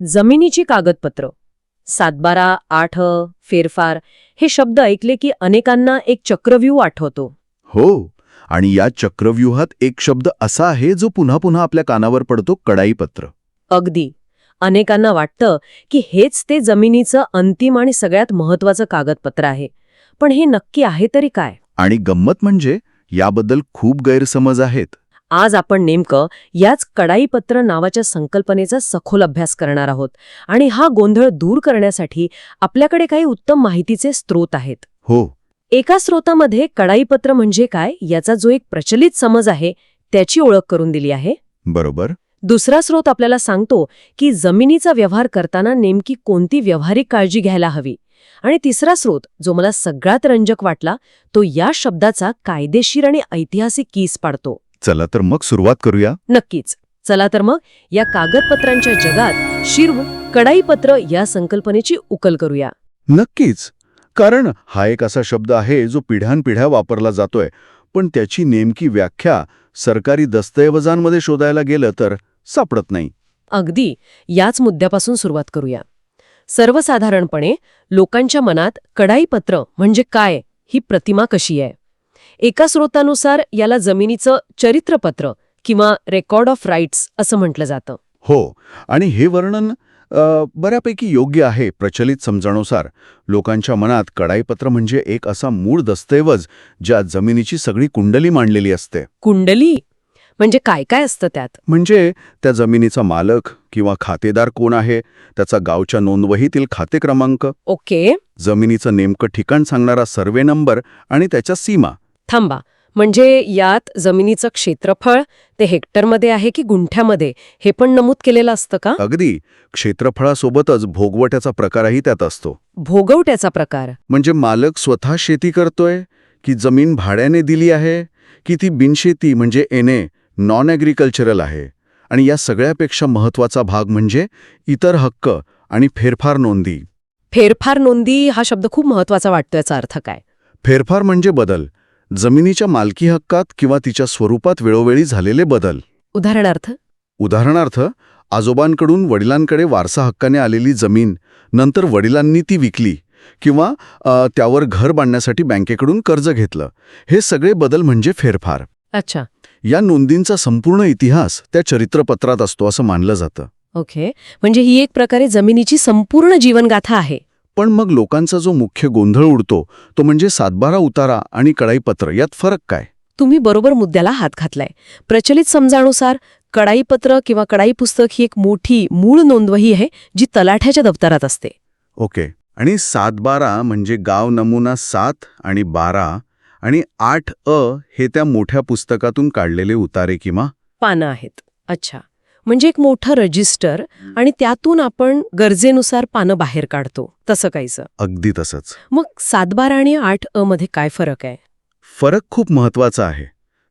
जमिनीची कागदपत्र. सातबारा आठ फेरफार हे शब्द ऐकले की अनेकांना एक चक्रव्यूह आठवतो. हो आणि या चक्रव्यूहात एक शब्द असा आहे जो पुन्हा पुन्हा आपल्या कानावर पडतो कडाईपत्र. अगदी. अनेकांना वाटतं की हेच ते जमिनीचं अंतिम आणि सगळ्यात महत्वाचं कागदपत्र आहे. पण हे नक्की आहे तरी काय? आणि गंमत म्हणजे याबद्दल खूप गैरसमज आहेत. आज आपण नेमकं याच कडाईपत्र नावाच्या संकल्पनेचा सखोल अभ्यास करणार आहोत. आणि हा गोंधळ दूर करण्यासाठी आपल्याकडे काही उत्तम माहितीचे स्रोत आहेत. हो. एका स्रोतामध्ये कडाईपत्र म्हणजे काय? याचा जो एक प्रचलित समज आहे त्याची ओळख करून दिली आहे. बरोबर. दुसरा स्रोत आपल्याला सांगतो की जमिनीचा व्यवहार करताना नेमकी कोणती व्यावहारिक काळजी घ्यायला हवी. आणि तिसरा स्रोत जो मला सगळ्यात रंजक वाटला तो या शब्दाचा कायदेशीर आणि ऐतिहासिक कीस पाडतो. चला तर मग सुरुवात करूया. नक्कीच. चला तर मग या कागदपत्रांच्या जगात शिर्व कडाईपत्र या संकल्पनेची उकल करूया. नक्कीच. कारण हा एक असा शब्द आहे जो पिढ्यानपिढ्या वापरला जातोय. पण त्याची नेमकी व्याख्या सरकारी दस्तऐवजांमध्ये शोधायला गेलं तर सापडत नाही. अगदी. याच मुद्द्यापासून सुरुवात करूया. सर्वसाधारणपणे लोकांच्या मनात कडाईपत्र म्हणजे काय ही प्रतिमा कशी आहे? एका स्रोतानुसार याला जमिनीचं चरित्रपत्र किंवा रेकॉर्ड ऑफ राईट्स असं म्हटलं जातं. हो आणि हे वर्णन बऱ्यापैकी योग्य आहे प्रचलित समजानुसार. लोकांच्या मनात कडाईपत्र म्हणजे एक असा मूळ दस्तऐवज ज्यात जमिनीची सगळी कुंडली मांडलेली असते. कुंडली? म्हणजे काय काय असतं त्यात? म्हणजे त्या जमिनीचा मालक किंवा खातेदार कोण आहे त्याचा गावच्या नोंदवहीतील खाते क्रमांक ओके. जमिनीचं नेमकं ठिकाण सांगणारा सर्वे नंबर आणि त्याच्या सीमा. थांबा. म्हणजे यात जमिनीचं क्षेत्रफळ ते हेक्टरमध्ये आहे की गुंठ्यामध्ये? हे पण नमूद केलेलं असतं का? अगदी. क्षेत्रफळासोबतच भोगवट्याचा प्रकारही त्यात असतो. भोगवट्याचा प्रकार. म्हणजे मालक स्वतः शेती करतोय? की जमीन भाड्याने दिली आहे? की ती बिनशेती म्हणजे एने नॉन ॲग्रिकल्चरल आहे? आणि या सगळ्यापेक्षा महत्त्वाचा भाग म्हणजे इतर हक्क आणि फेरफार नोंदी. फेरफार नोंदी हा शब्द खूप महत्त्वाचा वाटतो याचा अर्थ काय? फेरफार म्हणजे बदल. जमिनीच्या मालकी हक्कात किंवा तिच्या स्वरूपात वेळोवेळी झालेले बदल. उदाहरणार्थ? उदाहरणार्थ आजोबांकडून वडिलांकडे वारसा हक्काने आलेली जमीन नंतर वडिलांनी ती विकली किंवा त्यावर घर बांधण्यासाठी बँकेकडून कर्ज घेतलं. हे सगळे बदल म्हणजे फेरफार. अच्छा. या नोंदींचा संपूर्ण इतिहास त्या चरित्रपत्रात असतो असं मानलं जातं. ओके. म्हणजे ही एक प्रकारे जमिनीची संपूर्ण जीवनगाथा आहे. पण मग लोकांचा जो मुख्य गोंधळ उडतो तो म्हणजे सातबारा उतारा आणि कडाईपत्र यात फरक काय? तुम्ही बरोबर मुद्द्याला हात घातलाय. प्रचलित समजानुसार कडाईपत्र किंवा कडाई पुस्तक ही एक मोठी मूळ नोंदवही आहे जी तलाठ्याच्या दप्तरात असते. ओके. आणि सातबारा म्हणजे गाव नमुना सात आणि बारा आणि आठ अ हे त्या मोठ्या पुस्तकातून काढलेले उतारे किंवा? पानं आहेत. अच्छा. म्हणजे एक मोठं रजिस्टर आणि त्यातून आपण गरजेनुसार पानं बाहेर काढतो. तसं काहीसं. अगदी तसंच. मग सातबारा आणि आठ अ मध्ये काय फरक आहे? फरक खूप महत्त्वाचा आहे.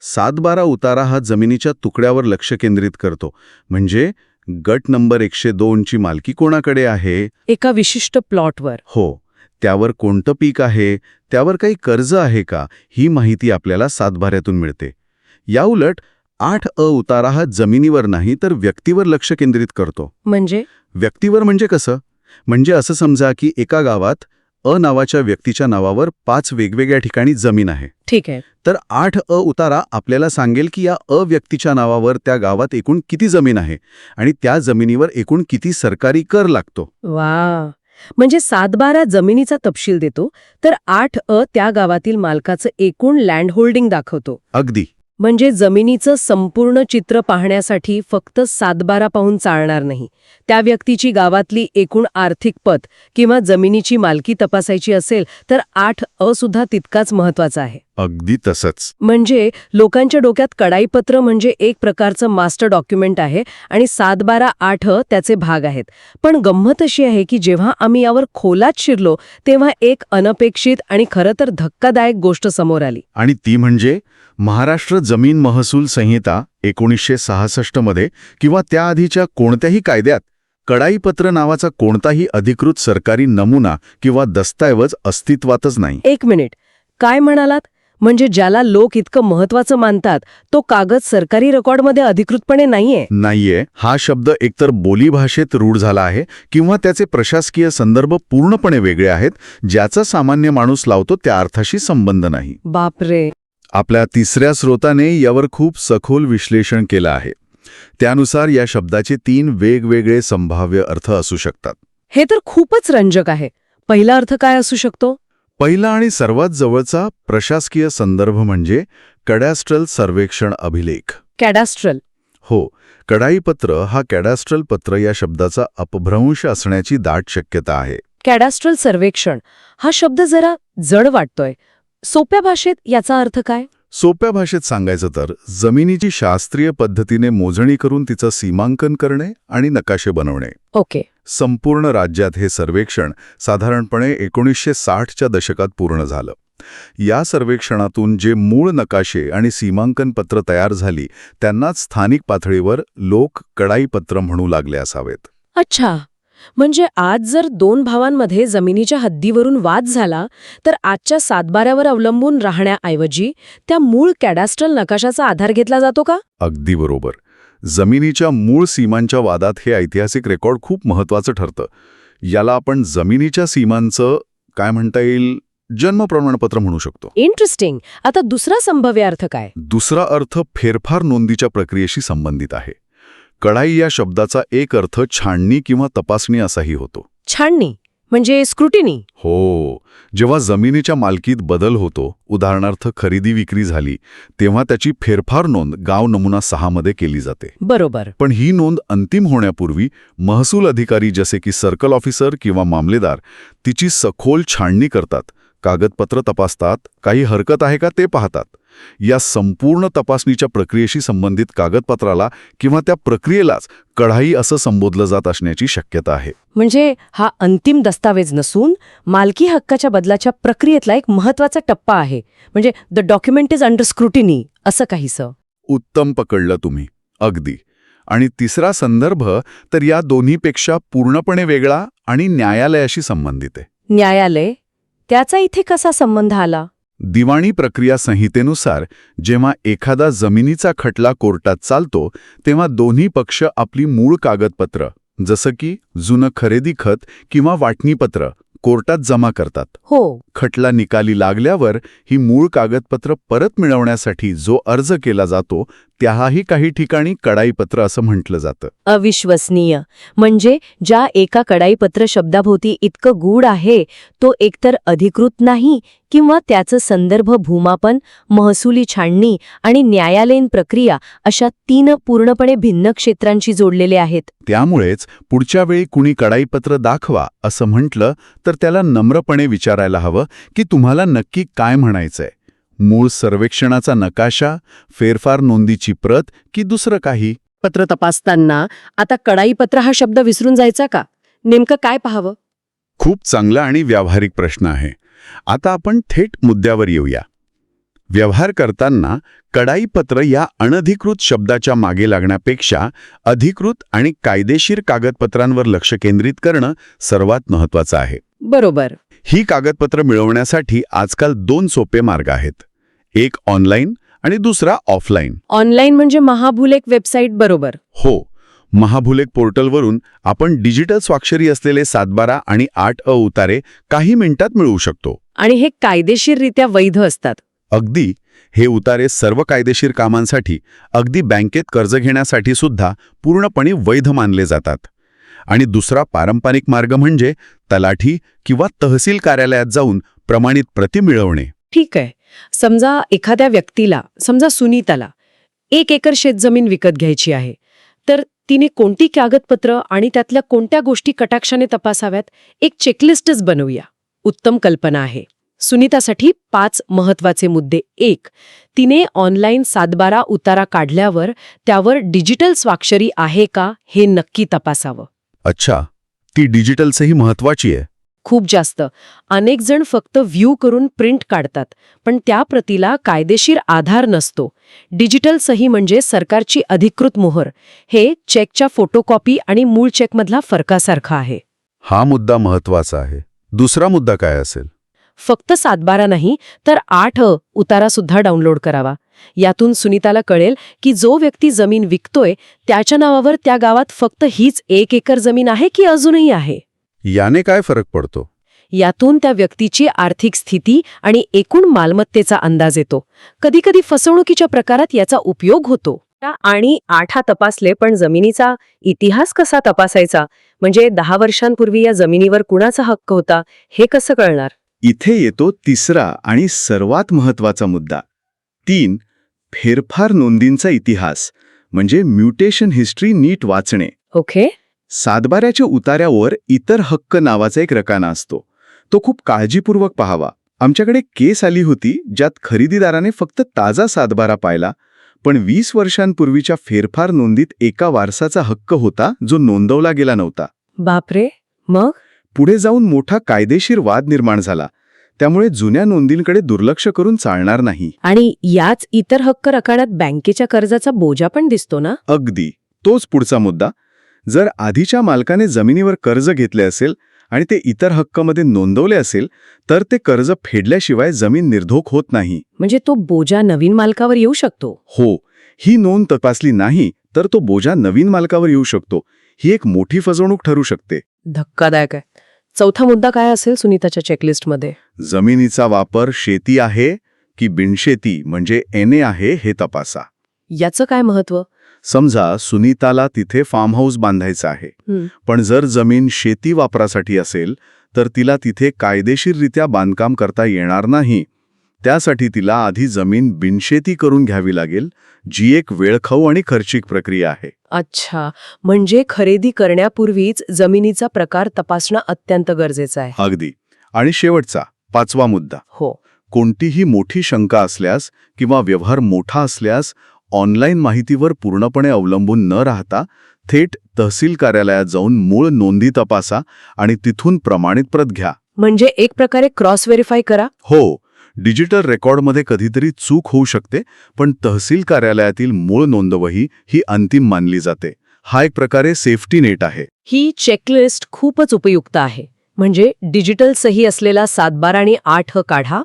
सातबारा उतारा हा जमिनीच्या तुकड्यावर लक्ष केंद्रित करतो. म्हणजे गट नंबर एकशे दोनची मालकी कोणाकडे आहे? एका विशिष्ट प्लॉटवर हो. त्यावर कोणतं पीक आहे? त्यावर काही कर्ज आहे का? ही माहिती आपल्याला सातबाऱ्यातून मिळते. याउलट आठ अ उतारा हा जमिनीवर नाही तर व्यक्तीवर लक्ष केंद्रित करतो. म्हणजे? व्यक्तीवर म्हणजे कसं? म्हणजे असं समजा की एका गावात अ नावाच्या व्यक्तीच्या नावावर पाच वेगवेगळ्या ठिकाणी जमीन आहे. ठीक आहे. तर आठ अ उतारा आपल्याला सांगेल की या अ व्यक्तीच्या नावावर त्या गावात एकूण किती जमीन आहे आणि त्या जमिनीवर एकूण किती सरकारी कर लागतो. वा म्हणजे सातबारा जमिनीचा तपशील देतो तर आठ अ त्या गावातील मालकाचं एकूण लँड होल्डिंग दाखवतो. अगदी. म्हणजे जमिनीचं संपूर्ण चित्र पाहण्यासाठी फक्त सातबारा पाहून चालणार नाही. त्या व्यक्तीची गावातली एकूण आर्थिक पत किंवा जमिनीची मालकी तपासायची असेल तर आठ अ सुद्धा तितकाच महत्त्वाचा आहे. अगदी तसंच. म्हणजे लोकांच्या डोक्यात कडाईपत्र म्हणजे एक प्रकारचं मास्टर डॉक्युमेंट आहे आणि सातबारा आठ अ त्याचे भाग आहेत. पण गंमत अशी आहे की जेव्हा आम्ही यावर खोलात शिरलो तेव्हा एक अनपेक्षित आणि खरं तर धक्कादायक गोष्ट समोर आली. आणि ती म्हणजे? महाराष्ट्र जमीन महसूल संहिता एकोणीसशे सहासष्टमध्ये किंवा त्याआधीच्या कोणत्याही कायद्यात कडाईपत्र नावाचा कोणताही अधिकृत सरकारी नमुना किंवा दस्तऐवज अस्तित्वातच नाही. एक मिनिट. काय म्हणालात? म्हणजे ज्याला लोक इतकं महत्वाचं मानतात तो कागद सरकारी रेकॉर्डमध्ये अधिकृतपणे नाहीये? नाहीये. हा शब्द एकतर बोलीभाषेत रूढ झाला आहे किंवा त्याचे प्रशासकीय संदर्भ पूर्णपणे वेगळे आहेत ज्याचा सामान्य माणूस लावतो त्या अर्थाशी संबंध नाही. बापरे! आपल्या तिसऱ्या स्रोताने यावर खूप सखोल विश्लेषण केलं आहे. त्यानुसार या शब्दाचे तीन वेगवेगळे संभाव्य अर्थ असू शकतात. हे तर खूपच रंजक आहे. पहिला अर्थ काय असू शकतो? पहिला आणि सर्वात जवळचा प्रशासकीय संदर्भ म्हणजे कॅडॅस्ट्रल सर्वेक्षण अभिलेख. कॅडास्ट्रल. हो कडाईपत्र हा कॅडॅस्ट्रल पत्र या शब्दाचा अपभ्रंश असण्याची दाट शक्यता आहे. कॅडास्ट्रल सर्वेक्षण. हा शब्द जरा जड वाटतोय. सोप्या भाषेत याचा अर्थ काय? सोप्या भाषेत सांगायचं तर जमिनीची शास्त्रीय पद्धतीने मोजणी करून तिचं सीमांकन करणे आणि नकाशे बनवणे. ओके. संपूर्ण राज्यात हे सर्वेक्षण साधारणपणे एकोणीसशे साठच्या दशकात पूर्ण झालं. या सर्वेक्षणातून जे मूळ नकाशे आणि सीमांकन पत्र तयार झाली त्यांनाच स्थानिक पातळीवर लोक कडाईपत्र म्हणू लागले असावेत. अच्छा. म्हणजे आज जर दोन भावांमध्ये जमिनीच्या हद्दीवरून वाद झाला तर आजच्या सातबाऱ्यावर अवलंबून राहण्याऐवजी त्या मूळ कॅडास्ट्रल नकाशाचा आधार घेतला जातो का? अगदी बरोबर. जमिनीच्या मूळ सीमांच्या वादात हे ऐतिहासिक रेकॉर्ड खूप महत्वाचं ठरतं. याला आपण जमिनीच्या सीमांचं काय म्हणता येईल जन्म प्रमाणपत्र म्हणू शकतो. इंटरेस्टिंग आता दुसरा संभाव्य अर्थ काय? दुसरा अर्थ फेरफार नोंदीच्या प्रक्रियेशी संबंधित आहे. कढाई या शब्दाचा एक अर्थ छाननी किंवा तपासणी असाही होतो. छाननी म्हणजे स्क्रुटिनी. हो जेव्हा जमिनीच्या मालकीत बदल होतो उदाहरणार्थ खरेदी विक्री झाली तेव्हा त्याची फेरफार नोंद गाव नमुना सहामध्ये केली जाते. बरोबर. पण ही नोंद अंतिम होण्यापूर्वी महसूल अधिकारी जसे की सर्कल ऑफिसर किंवा मामलेदार तिची सखोल छाननी करतात. कागदपत्र तपासतात काही हरकत आहे का ते पाहतात. या संपूर्ण तपासणीच्या प्रक्रियेशी संबंधित कागदपत्राला किंवा त्या प्रक्रियेलाच कढाई असं संबोधलं जात असण्याची शक्यता आहे. म्हणजे हा अंतिम दस्तावेज नसून मालकी हक्काच्या बदलाच्या प्रक्रियेतला एक महत्त्वाचा टप्पा आहे. म्हणजे the document is under scrutiny असं काहीसं. उत्तम पकडलं तुम्ही अगदी. आणि तिसरा संदर्भ तर या दोन्हीपेक्षा पूर्णपणे वेगळा आणि न्यायालयाशी संबंधित आहे. न्यायालय त्याचा इथे कसा संबंध आला? दिवाणी प्रक्रिया संहितेनुसार जेव्हा एखादा जमिनीचा खटला कोर्टात चालतो तेव्हा दोन्ही पक्ष आपली मूळ कागदपत्र जसं की जुनं खरेदी खत किंवा वाटणीपत्र कोर्टात जमा करतात. हो. खटला निकाली लागल्यावर ही मूळ कागदपत्र परत मिळवण्यासाठी जो अर्ज केला जातो त्याहाही काही ठिकाणी कडाईपत्र असं म्हटलं जातं. अविश्वसनीय. म्हणजे ज्या एका कडाईपत्र शब्दाभोवती इतकं गूढ आहे तो एकतर अधिकृत नाही किंवा त्याचं संदर्भ भूमापन महसुली छाननी आणि न्यायालयीन प्रक्रिया अशा तीन पूर्णपणे भिन्न क्षेत्रांशी जोडलेले आहेत. त्यामुळेच पुढच्या वेळी कुणी कडाईपत्र दाखवा असं म्हटलं तर त्याला नम्रपणे विचारायला हवं की तुम्हाला नक्की काय म्हणायचंय. मूळ सर्वेक्षणाचा नकाशा फेरफार नोंदीची प्रत की दुसरं काही? पत्र तपासताना आता कडाईपत्र हा शब्द विसरून जायचा का? नेमकं काय पाहावं? खूप चांगला आणि व्यावहारिक प्रश्न आहे. आता आपण थेट मुद्द्यावर येऊया. व्यवहार करताना कडाईपत्र या अनधिकृत शब्दाच्या मागे लागण्यापेक्षा अधिकृत आणि कायदेशीर कागदपत्रांवर लक्ष केंद्रित करणं सर्वात महत्वाचं आहे. बरोबर. ही कागदपत्र मिळवण्यासाठी आजकाल दोन सोपे मार्ग आहेत. एक ऑनलाईन आणि दुसरा ऑफलाईन. ऑनलाईन म्हणजे महाभूलेख वेबसाईट बरोबर. हो महाभुलेख पोर्टलवरून आपण डिजिटल स्वाक्षरी असलेले सातबारा आणि आठ अ उतारे काही मिनिटात मिळवू शकतो. आणि हे कायदेशीररित्या वैध असतात. अगदी हे उतारे सर्व कायदेशीर कामांसाठी अगदी बँकेत कर्ज घेण्यासाठी सुद्धा पूर्णपणे वैध मानले जातात. आणि दुसरा पारंपरिक मार्ग म्हणजे तलाठी किंवा तहसील कार्यालयात जाऊन प्रमाणित प्रति मिळवणे. ठीक आहे. समजा एखाद्या व्यक्तीला समजा सुनीताला एक एकर शेतजमीन विकत घ्यायची आहे तर तिने कोणती कागदपत्र आणि त्यातल्या कोणत्या गोष्टी कटाक्षाने तपासाव्यात एक चेकलिस्टच बनवूया. उत्तम कल्पना आहे. सुनीतासाठी पाच महत्त्वाचे मुद्दे. एक तिने ऑनलाईन सातबारा उतारा काढल्यावर त्यावर डिजिटल स्वाक्षरी आहे का हे नक्की तपासावं. अच्छा ती डिजिटलचंही महत्वाची आहे. खूप जास्त. अनेक जण फक्त व्ह्यू करून प्रिंट काढतात पण त्या प्रतीला कायदेशीर आधार नसतो. डिजिटल सही म्हणजे सरकारची अधिकृत मोहर. हे चेकच्या फोटोकॉपी आणि मूळ चेकमधला फरकासारखा आहे. हा मुद्दा महत्त्वाचा आहे. दुसरा मुद्दा काय असेल? फक्त सातबारा नाही तर आठ उतारा सुद्धा डाउनलोड करावा. यातून सुनीताला कळेल की जो व्यक्ती जमीन विकतोय त्याच्या नावावर त्या गावात फक्त हीच एक एकर जमीन आहे की अजूनही आहे? याने काय फरक पडतो? यातून त्या व्यक्तीची आर्थिक स्थिती आणि एकूण मालमत्तेचा अंदाज येतो. कधीकधी फसवणुकीच्या प्रकारात याचा उपयोग होतो. आणि आठा तपासले पण जमिनीचा इतिहास कसा तपासायचा? म्हणजे दहा वर्षांपूर्वी या जमिनीवर कुणाचा हक्क होता हे कसं कळणार? इथे येतो तिसरा आणि सर्वात महत्त्वाचा मुद्दा. तीन फेरफार नोंदींचा इतिहास म्हणजे म्युटेशन हिस्ट्री नीट वाचणे. ओके. सातबाऱ्याच्या उतार्यावर इतर हक्क नावाचा एक रकाना असतो. तो खूप काळजीपूर्वक पाहावा. आमच्याकडे केस आली होती ज्यात खरेदीदाराने फक्त ताजा सातबारा पाहिला पण वीस वर्षांपूर्वीच्या फेरफार नोंदीत एका वारसाचा हक्क होता जो नोंदवला गेला नव्हता. बापरे. मग? पुढे जाऊन मोठा कायदेशीर वाद निर्माण झाला. त्यामुळे जुन्या नोंदींकडे दुर्लक्ष करून चालणार नाही. आणि याच इतर हक्क रकाण्यात बँकेच्या कर्जाचा बोजा पण दिसतो ना? अगदी. तोच पुढचा मुद्दा. जर आधीच्या मालकाने जमिनीवर कर्ज घेतले असेल आणि ते इतर हक्कमध्ये नोंदवले असेल तर ते कर्ज फेडल्याशिवाय जमीन निर्धोक होत नाही. म्हणजे तो बोजा नवीन मालकावर येऊ शकतो? हो. ही नोंद तपासली नाही तर तो बोजा नवीन मालकावर येऊ शकतो. ही एक मोठी फसवणूक ठरू शकते. धक्कादायक आहे. चौथा मुद्दा काय असेल सुनीताच्या चेकलिस्टमध्ये जमिनीचा वापर शेती आहे की बिनशेती म्हणजे एने आहे हे तपासा. याचं काय महत्त्व? समजा सुनीताला तिथे फार्म हाऊस बांधायचं आहे. पण जर जमीन शेती वापरासाठी असेल तर तिला तिथे कायदेशीररित्या बांधकाम करता येणार नाही. त्यासाठी तिला आधी जमीन बिनशेती करून घ्यावी लागेल जी एक वेळखाऊ आणि खर्चिक प्रक्रिया आहे. अच्छा म्हणजे खरेदी करण्यापूर्वीच जमिनीचा प्रकार तपासणं अत्यंत गरजेचं आहे. अगदी. आणि शेवटचा पाचवा मुद्दा. हो. कोणतीही मोठी शंका असल्यास किंवा व्यवहार मोठा असल्यास ऑनलाईन माहितीवर पूर्णपणे अवलंबून न राहता थेट तहसील कार्यालयात जाऊन मूळ नोंदी तपासा आणि तिथून प्रमाणित प्रत घ्या. म्हणजे एक प्रकारे क्रॉस व्हेरीफाय करा? हो. डिजिटल रेकॉर्डमध्ये कधीतरी चूक होऊ शकते पण तहसील कार्यालयातील मूळ नोंदवही ही अंतिम मानली जाते. हा एक प्रकारे सेफ्टी नेट आहे. ही चेकलिस्ट खूपच उपयुक्त आहे. म्हणजे डिजिटल सही असलेला सातबारा आणि आठ ह काढा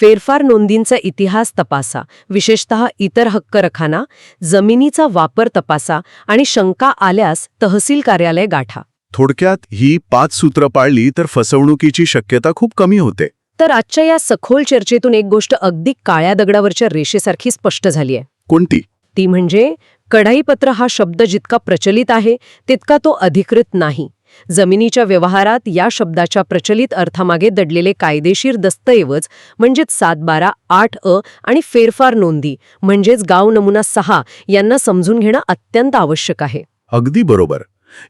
फेरफार नोंदींचा इतिहास तपासा विशेषतः इतर हक्क रखाना जमिनीचा वापर तपासा आणि शंका आल्यास तहसील कार्यालय गाठा. थोडक्यात ही पाच सूत्र पाळली तर फसवणुकीची शक्यता खूप कमी होते. तर आजच्या या सखोल चर्चेतून एक गोष्ट अगदी काळ्या दगडावरच्या रेषेसारखी स्पष्ट झाली आहे. कोणती? ती म्हणजे कढाईपत्र हा शब्द जितका प्रचलित आहे तितका तो अधिकृत नाही. जमिनीच्या व्यवहारात या शब्दाच्या प्रचलित अर्थामागे दडलेले कायदेशीर दस्तऐवज म्हणजेच सात बारा आठ अ आणि फेरफार नोंदी म्हणजेच गाव नमुना सहा यांना समजून घेणं अत्यंत आवश्यक आहे. अगदी बरोबर.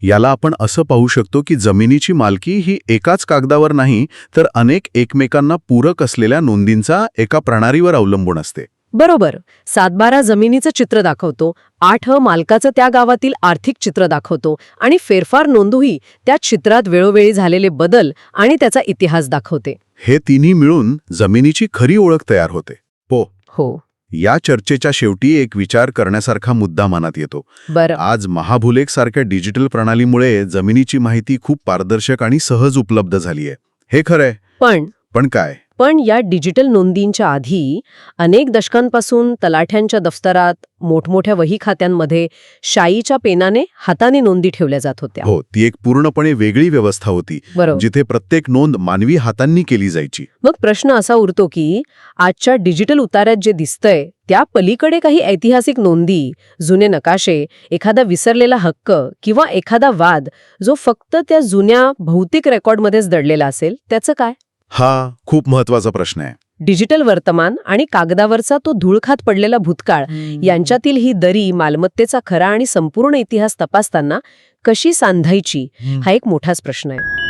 याला आपण असं पाहू शकतो की जमिनीची मालकी ही एकाच कागदावर नाही तर अनेक एकमेकांना पूरक असलेल्या नोंदींचा एका प्रणालीवर अवलंबून असते. बरोबर. सातबारा जमिनीचं चित्र दाखवतो आठ ह मालकाचं त्या गावातील आर्थिक चित्र दाखवतो आणि फेरफार नोंदूही त्या चित्रात वेळोवेळी झालेले बदल आणि त्याचा इतिहास दाखवते. हे तिन्ही मिळून जमिनीची खरी ओळख तयार होते. पो. हो. या चर्चेच्या शेवटी एक विचार करण्यासारखा मुद्दा मनात येतो. बरं. आज महाभुलेख सारख्या डिजिटल प्रणालीमुळे जमिनीची माहिती खूप पारदर्शक आणि सहज उपलब्ध झाली आहे हे खरंय? पण पण काय? पण या डिजिटल नोंदींच्या आधी अनेक दशकांपासून तलाठ्यांच्या दफ्तरात मोठमोठ्या वही खात्यांमध्ये शाईच्या पेनाने हाताने नोंदी ठेवल्या जात होत्या. हो ती एक पूर्णपणे वेगळी व्यवस्था होती जिथे प्रत्येक नोंद मानवी हातांनी केली जायची. मग प्रश्न असा उरतो की आजच्या डिजिटल उतार्यात जे दिसतंय त्या पलीकडे काही ऐतिहासिक नोंदी जुने नकाशे एखादा विसरलेला हक्क किंवा एखादा वाद जो फक्त त्या जुन्या भौतिक रेकॉर्डमध्येच दडलेला असेल त्याचं काय? हा खूप महत्त्वाचा प्रश्न आहे. डिजिटल वर्तमान आणि कागदावरचा तो धूळखात पडलेला भूतकाळ यांच्यातील ही दरी मालमत्तेचा खरा आणि संपूर्ण इतिहास तपासताना कशी सांधायची हा एक मोठाच प्रश्न आहे.